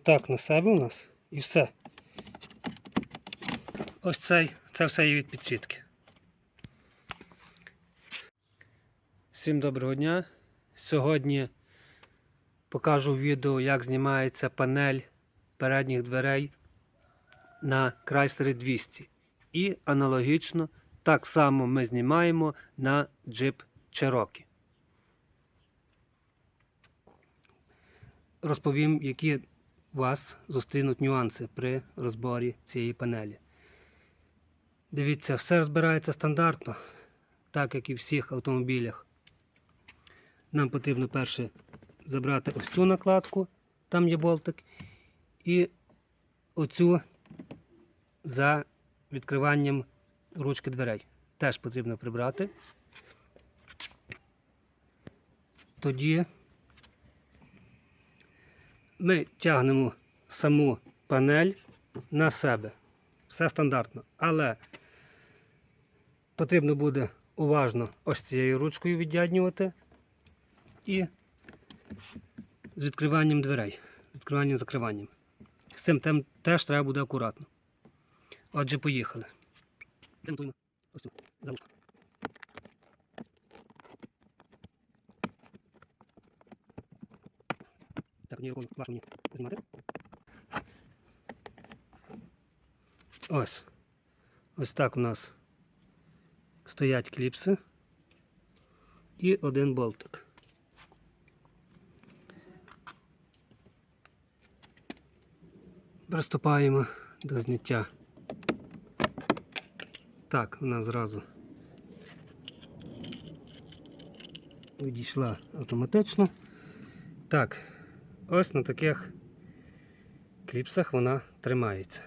Отак на себе у нас і все. Ось цей, це все є від підсвітки. Всім доброго дня. Сьогодні покажу відео, як знімається панель передніх дверей на Chrysler 200. І аналогічно так само ми знімаємо на Jeep Cherokee. Розповім, які вас зустрінуть нюанси при розборі цієї панелі. Дивіться, все розбирається стандартно, так як і в всіх автомобілях. Нам потрібно перше забрати ось цю накладку, там є болтик, і оцю за відкриванням ручки дверей. Теж потрібно прибрати. Тоді ми тягнемо саму панель на себе. Все стандартно. Але потрібно буде уважно ось цією ручкою віддяднювати і з відкриванням дверей, з відкриванням закриванням. З цим тем теж треба буде акуратно. Отже, поїхали. Демонтуємо ось цю залушку. Рукою важко мені знімати. Ось. Ось так у нас стоять кліпси і один болтик. Приступаємо до зняття. Так, вона зразу відійшла автоматично. Так, ось на таких кліпсах вона тримається.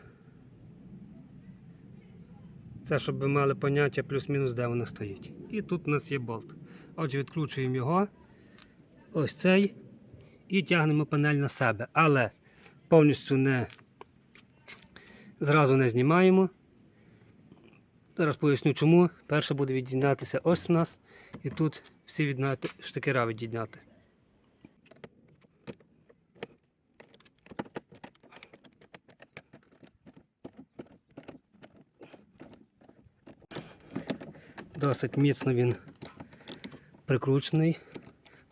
Це щоб ви мали поняття плюс-мінус, де вона стоїть. І тут у нас є болт. Отже, відкручуємо його, ось цей, і тягнемо панель на себе. Але повністю не зразу не знімаємо. Зараз поясню чому. Перше буде відділятися ось у нас, і тут всі штикера відділяти. Досить міцно він прикручений.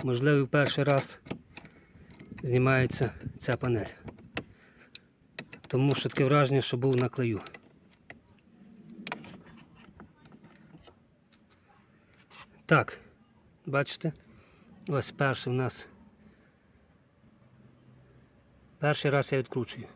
Можливо, перший раз знімається ця панель. Тому що таке враження, що був на клею. Так, бачите? Ось перший у нас. Перший раз я відкручую.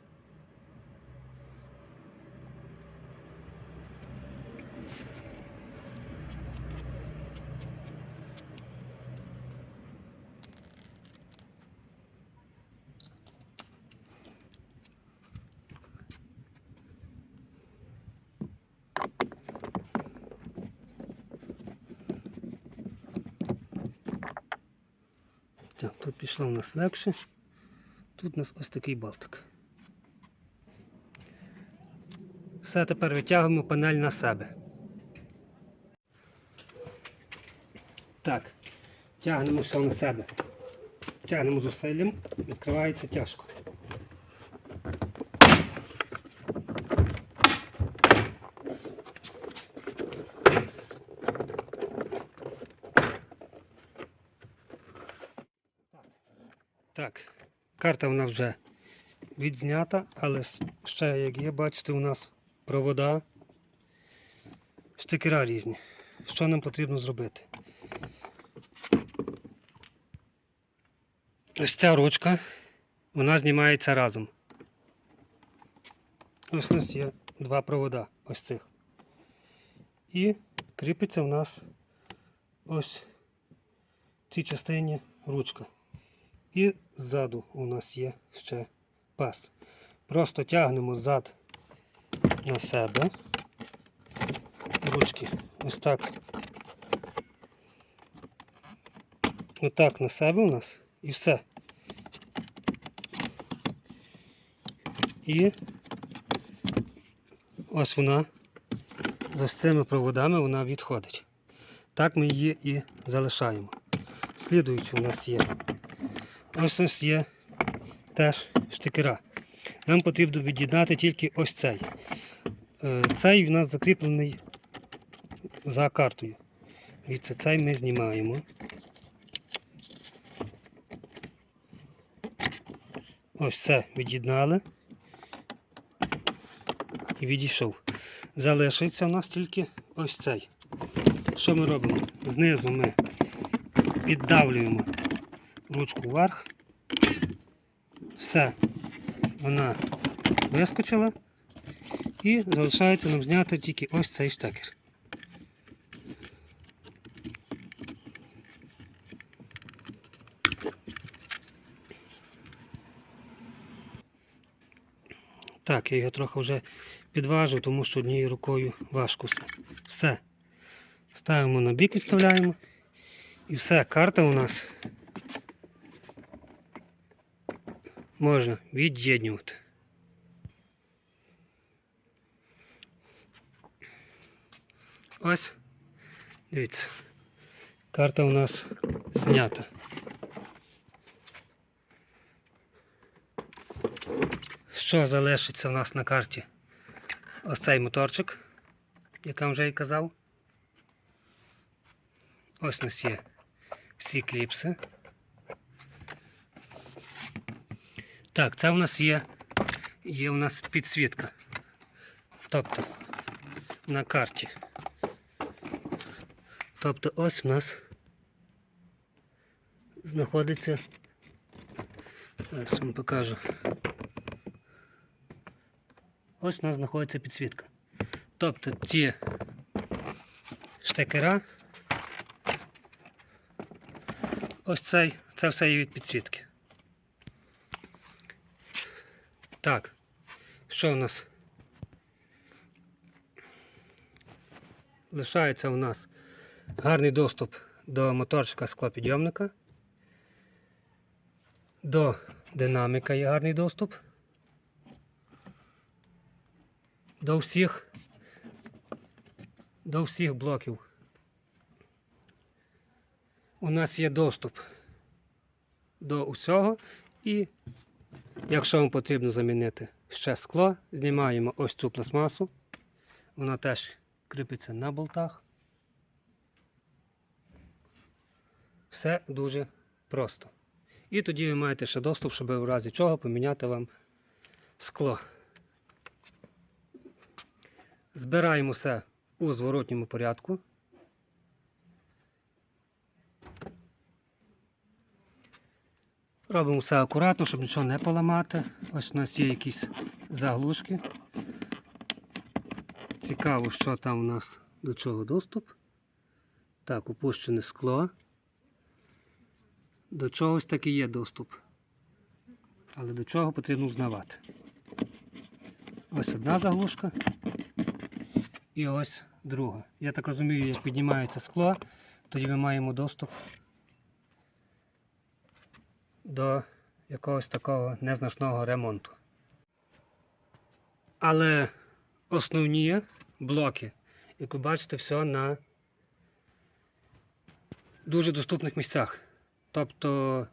Так, тут пішло у нас легше. Тут у нас ось такий болтик. Все, тепер витягуємо панель на себе. Так, тягнемо все на себе. Тягнемо зусиллям, відкривається тяжко. Так, карта вона вже відзнята, але ще, як є, бачите, у нас провода, штикера різні. Що нам потрібно зробити? Ось ця ручка, вона знімається разом. Ось у нас є два провода, ось цих. І кріпиться в нас ось в цій частині ручка. І ззаду у нас є ще пас. Просто тягнемо зад на себе. Ручки ось так. Отак на себе у нас і все. І ось вона з цими проводами вона відходить. Так ми її і залишаємо. Слідуючи у нас є Ось є теж штикера. Нам потрібно від'єднати тільки ось цей. Е, Цей у нас закріплений за картою. Дивіться, цей ми знімаємо. Ось це від'єднали. І відійшов. Залишиться у нас тільки ось цей. Що ми робимо? Знизу ми піддавлюємо ручку вверх. Все, вона вискочила. І залишається нам зняти тільки ось цей штекер. Так, я його трохи вже підважив, тому що однією рукою важко все. Все. Ставимо на бік, відставляємо. І все, карта у нас можна від'єднювати. Ось, дивіться, карта у нас знята. Що залишиться у нас на карті? Ось цей моторчик, як я вже і казав. Ось у нас є всі кліпси. Так, це у нас є, є у нас підсвітка. Тобто на карті. Тобто ось у нас знаходиться. Зараз вам покажу. Ось у нас знаходиться підсвітка. Тобто ці штекера. Ось цей, це все є від підсвітки. Так, що у нас? Лишається у нас гарний доступ до моторчика склопідйомника. До динаміка є гарний доступ. До всіх до всіх блоків. У нас є доступ до усього і якщо вам потрібно замінити ще скло, знімаємо ось цю пластмасу. Вона теж кріпиться на болтах. Все дуже просто. І тоді ви маєте ще доступ, щоб в разі чого поміняти вам скло. Збираємо все у зворотньому порядку. Робимо все акуратно, щоб нічого не поламати. Ось у нас є якісь заглушки. Цікаво, що там у нас до чого доступ. Так, опущене скло. До чогось таки є доступ. Але до чого потрібно узнавати. Ось одна заглушка. І ось друга. Я так розумію, як піднімається скло, тоді ми маємо доступ до якогось такого незначного ремонту. Але основні блоки, як ви бачите, все на дуже доступних місцях. Тобто,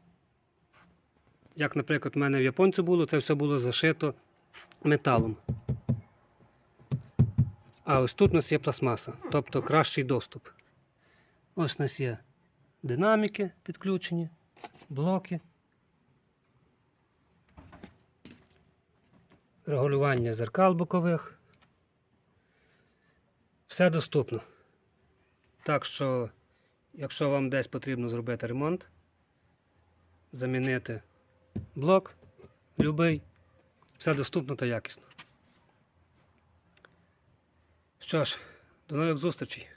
як, наприклад, в мене в японці було, це все було зашито металом. А ось тут у нас є пластмаса, тобто кращий доступ. Ось у нас є динаміки підключені, блоки. Регулювання зеркал бокових. Все доступно. Так що, якщо вам десь потрібно зробити ремонт, замінити блок, любий, все доступно та якісно. Що ж, до нових зустрічей.